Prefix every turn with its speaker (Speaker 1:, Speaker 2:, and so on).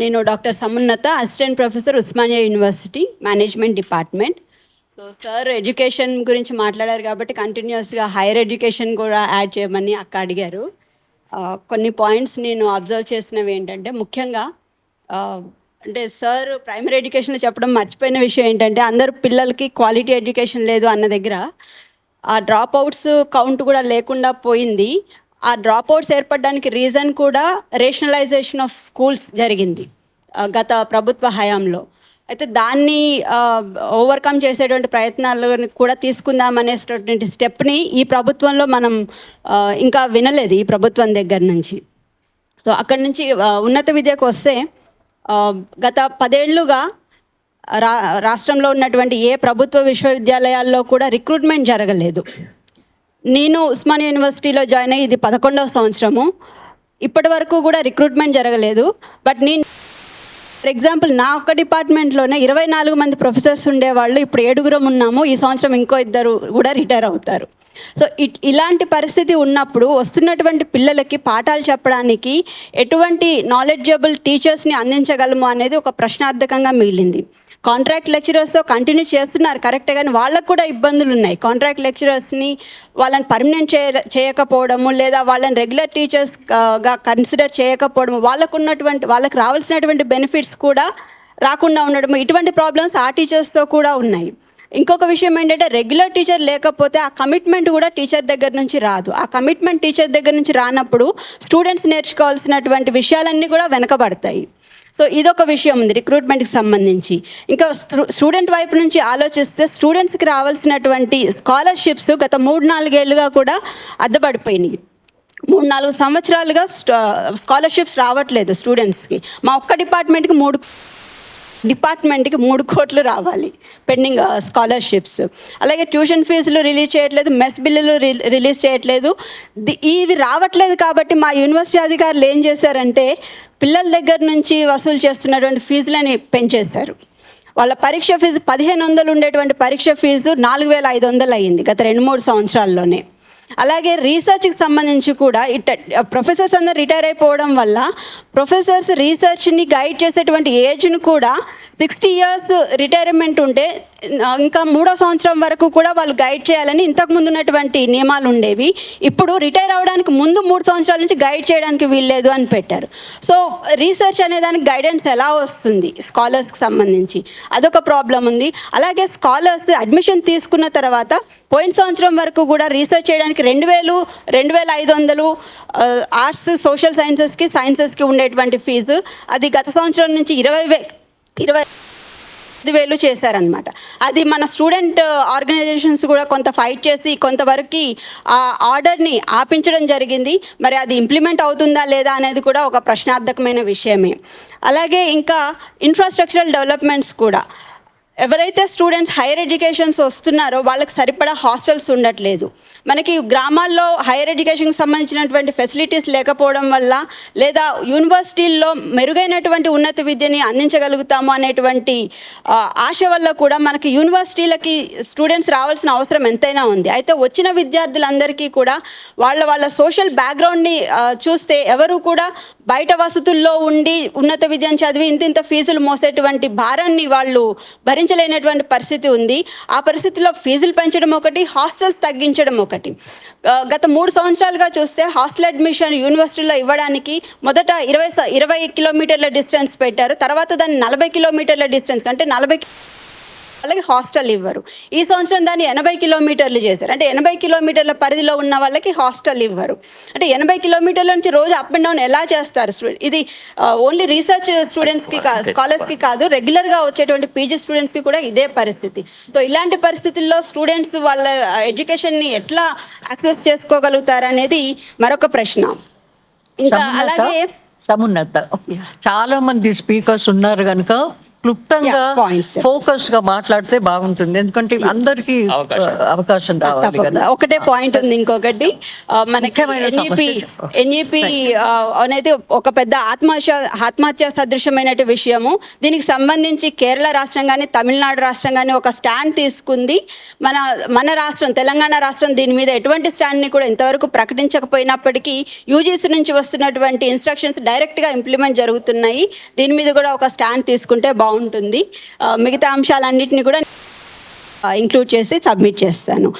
Speaker 1: నేను doctor Samunnata assistant professor Osmania university management department. So sir education గురించి మాట్లాడారు కాబట్టి కంటిన్యూస్గా హైయర్ ఎడ్యుకేషన్ కూడా యాడ్ చేయమని అక్క అడిగారు. కొన్ని పాయింట్స్ నేను అబ్జర్వ్ చేసినవి ఏంటంటే ముఖ్యంగా అంటే సార్ ప్రైమరీ ఎడ్యుకేషన్లో చెప్పడం మర్చిపోయిన విషయం ఏంటంటే అందరు పిల్లలకి క్వాలిటీ ఎడ్యుకేషన్ లేదు అన్న దగ్గర ఆ డ్రాప్ అవుట్స్ కౌంట్ కూడా లేకుండా పోయింది. ఆ డ్రాప్ అవుట్స్ ఏర్పడడానికి రీజన్ కూడా రేషనలైజేషన్ ఆఫ్ స్కూల్స్ జరిగింది గత ప్రభుత్వ హయాంలో. అయితే దాన్ని ఓవర్కమ్ చేసేటువంటి ప్రయత్నాలు కూడా తీసుకుందామనేటటువంటి స్టెప్ని ఈ ప్రభుత్వంలో మనం ఇంకా వినలేదు ఈ ప్రభుత్వం దగ్గర నుంచి. సో అక్కడి నుంచి ఉన్నత విద్యకు వస్తే గత పదేళ్ళుగా రా రాష్ట్రంలో ఉన్నటువంటి ఏ ప్రభుత్వ విశ్వవిద్యాలయాల్లో కూడా రిక్రూట్మెంట్ జరగలేదు. నేను ఉస్మానియా యూనివర్సిటీలో జాయిన్ అయ్యి ఇది పదకొండవ సంవత్సరము. ఇప్పటి వరకు కూడా రిక్రూట్మెంట్ జరగలేదు. బట్ నేను ఫర్ ఎగ్జాంపుల్ నా ఒక్క డిపార్ట్మెంట్లోనే ఇరవై నాలుగు మంది ప్రొఫెసర్స్ ఉండేవాళ్ళు. ఇప్పుడు ఏడుగురం ఉన్నాము. ఈ సంవత్సరం ఇంకో ఇద్దరు కూడా రిటైర్ అవుతారు. సో ఇట్ ఇలాంటి పరిస్థితి ఉన్నప్పుడు వస్తున్నటువంటి పిల్లలకి పాఠాలు చెప్పడానికి ఎటువంటి నాలెడ్జబుల్ టీచర్స్ని అందించగలము అనేది ఒక ప్రశ్నార్థకంగా మిగిలింది. కాంట్రాక్ట్ లెక్చరర్స్ కంటిన్యూ చేస్తున్నారు. కరెక్ట్ కానీ వాళ్ళకు కూడా ఇబ్బందులు ఉన్నాయి. కాంట్రాక్ట్ లెక్చరర్స్ని వాళ్ళని పర్మనెంట్ చేయ చేయకపోవడము లేదా వాళ్ళని రెగ్యులర్ టీచర్స్గా కన్సిడర్ చేయకపోవడము వాళ్ళకు ఉన్నటువంటి వాళ్ళకి రావాల్సినటువంటి బెనిఫిట్స్ కూడా రాకుండా ఉండడం ఇటువంటి ప్రాబ్లమ్స్ ఆ టీచర్స్తో కూడా ఉన్నాయి. ఇంకొక విషయం ఏంటంటే రెగ్యులర్ టీచర్ లేకపోతే ఆ కమిట్మెంట్ కూడా టీచర్ దగ్గర నుంచి రాదు. ఆ కమిట్మెంట్ టీచర్ దగ్గర నుంచి రానప్పుడు స్టూడెంట్స్ నేర్చుకోవాల్సినటువంటి విషయాలన్నీ కూడా వెనకబడతాయి. సో ఇదొక విషయం ఉంది రిక్రూట్మెంట్కి సంబంధించి. ఇంకా స్టూడెంట్ వైపు నుంచి ఆలోచిస్తే స్టూడెంట్స్కి రావాల్సినటువంటి స్కాలర్షిప్స్ గత మూడు నాలుగేళ్ళుగా కూడా అద్దబడిపోయినాయి. మూడు నాలుగు సంవత్సరాలుగా స్కాలర్షిప్స్ రావట్లేదు స్టూడెంట్స్కి. మా ఒక్క డిపార్ట్మెంట్కి మూడు డిపార్ట్మెంట్కి మూడు కోట్లు రావాలి పెండింగ్ స్కాలర్షిప్స్. అలాగే ట్యూషన్ ఫీజులు రిలీజ్ చేయట్లేదు మెస్ బిల్లులు రి- రిలీజ్ చేయట్లేదు. ఇవి రావట్లేదు కాబట్టి మా యూనివర్సిటీ అధికారులు ఏం చేశారంటే పిల్లల దగ్గర నుంచి వసూలు చేస్తున్నటువంటి ఫీజులని పెంచేశారు. వాళ్ళ పరీక్ష ఫీజు పదిహేను వందలు ఉండేటువంటి పరీక్ష ఫీజు నాలుగు వేల ఐదు వందలు అయ్యింది గత రెండు మూడు సంవత్సరాల్లోనే. అలాగే రీసెర్చ్కి సంబంధించి కూడా ఇట ప్రొఫెసర్స్ అందరు రిటైర్ అయిపోవడం వల్ల ప్రొఫెసర్స్ రీసెర్చ్ని గైడ్ చేసేటువంటి ఏజ్ను కూడా సిక్స్టీ ఇయర్స్ రిటైర్మెంట్ ఉంటే ఇంకా మూడో సంవత్సరం వరకు కూడా వాళ్ళు గైడ్ చేయాలని ఇంతకు ముందు ఉన్నటువంటి నియమాలు ఉండేవి. ఇప్పుడు రిటైర్ అవ్వడానికి ముందు మూడు సంవత్సరాల నుంచి గైడ్ చేయడానికి వీల్లేదు అని పెట్టారు. సో రీసెర్చ్ అనే దానికి గైడెన్స్ ఎలా వస్తుంది స్కాలర్స్కి సంబంధించి? అదొక ప్రాబ్లం ఉంది. అలాగే స్కాలర్స్ అడ్మిషన్ తీసుకున్న తర్వాత పోయిన సంవత్సరం వరకు కూడా రీసెర్చ్ చేయడానికి రెండు వేలు రెండు వేల ఐదు వందలు ఆర్ట్స్ సోషల్ సైన్సెస్కి సైన్సెస్కి ఉండేటువంటి ఫీజు అది గత సంవత్సరం నుంచి ఇరవై వే ఇరవై ఐదు వేలు చేశారనమాట అది మన స్టూడెంట్ ఆర్గనైజేషన్స్ కూడా కొంత ఫైట్ చేసి కొంతవరకు ఆ ఆర్డర్ని ఆపించడం జరిగింది. మరి అది ఇంప్లిమెంట్ అవుతుందా లేదా అనేది కూడా ఒక ప్రశ్నార్థకమైన విషయమే. అలాగే ఇంకా ఇన్ఫ్రాస్ట్రక్చరల్ డెవలప్మెంట్స్ కూడా. ఎవరైతే స్టూడెంట్స్ హైయర్ ఎడ్యుకేషన్స్ వస్తున్నారో వాళ్ళకి సరిపడా హాస్టల్స్ ఉండట్లేదు. మనకి గ్రామాల్లో హైయర్ ఎడ్యుకేషన్కి సంబంధించినటువంటి ఫెసిలిటీస్ లేకపోవడం వల్ల లేదా యూనివర్సిటీల్లో మెరుగైనటువంటి ఉన్నత విద్యని అందించగలుగుతాము అనేటువంటి ఆశ వల్ల కూడా మనకి యూనివర్సిటీలకి స్టూడెంట్స్ రావాల్సిన అవసరం ఎంతైనా ఉంది. అయితే వచ్చిన విద్యార్థులందరికీ కూడా వాళ్ళ వాళ్ళ సోషల్ బ్యాక్గ్రౌండ్ని చూస్తే ఎవరు కూడా బయట వసతుల్లో ఉండి ఉన్నత విద్యను చదివి ఇంత ఇంత ఫీజులు మోసేటువంటి భారాన్ని వాళ్ళు భరించలేనటువంటి పరిస్థితి ఉంది. ఆ పరిస్థితిలో ఫీజులు పెంచడం ఒకటి హాస్టల్స్ తగ్గించడం ఒకటి. గత మూడు సంవత్సరాలుగా చూస్తే హాస్టల్ అడ్మిషన్ యూనివర్సిటీలో ఇవ్వడానికి మొదట ఇరవై ఇరవై కిలోమీటర్ల డిస్టెన్స్ పెట్టారు. తర్వాత దాన్ని నలభై కిలోమీటర్ల డిస్టెన్స్ అంటే నలభై వాళ్ళకి హాస్టల్ ఇవ్వరు. ఈ సంవత్సరం దాన్ని ఎనభై కిలోమీటర్లు చేశారు. అంటే ఎనభై కిలోమీటర్ల పరిధిలో ఉన్న వాళ్ళకి హాస్టల్ ఇవ్వరు. అంటే ఎనభై కిలోమీటర్ల నుంచి రోజు అప్ అండ్ డౌన్ ఎలా చేస్తారు స్టూడెంట్ ఇది ఓన్లీ రీసెర్చ్ స్టూడెంట్స్కి కా స్కాలర్స్కి కాదు రెగ్యులర్గా వచ్చేటువంటి పీజీ స్టూడెంట్స్కి కూడా ఇదే పరిస్థితి. సో ఇలాంటి పరిస్థితుల్లో స్టూడెంట్స్ వాళ్ళ ఎడ్యుకేషన్ని ఎట్లా యాక్సెస్ చేసుకోగలుగుతారు అనేది మరొక ప్రశ్న. ఇంకా అలాగే
Speaker 2: సమున్నత. చాలా మంది స్పీకర్స్ ఉన్నారు కనుక క్లుప్తంగా. ఫోకస్గా మాట్లాడితే బాగుంటుంది. ఎందుకంటే అందరికి అవకాశం. రావాలి కదా.
Speaker 1: ఒకటే పాయింట్ ఉంది ఇంకొకటి. మనకి ఎన్ఈపి
Speaker 2: సమస్య.
Speaker 1: ఎన్ఈపి అనేది ఒక పెద్ద ఆత్మహత్య ఆత్మహత్య సదృశమైన విషయము. దీనికి సంబంధించి కేరళ రాష్ట్రం కానీ తమిళనాడు రాష్ట్రం కానీ ఒక స్టాండ్ తీసుకుంది. మన మన రాష్ట్రం తెలంగాణ రాష్ట్రం దీని మీద ఎటువంటి స్టాండ్ని కూడా ఇంతవరకు ప్రకటించకపోయినప్పటికీ యూజీసీ నుంచి వస్తున్నటువంటి ఇన్స్ట్రక్షన్స్ డైరెక్ట్గా ఇంప్లిమెంట్ జరుగుతున్నాయి. దీని మీద కూడా ఒక స్టాండ్ తీసుకుంటే బాగుంటుంది. బాగుంటుంది. మిగతా అంశాలన్నింటినీ కూడా ఇంక్లూడ్ చేసి సబ్మిట్ చేస్తాను.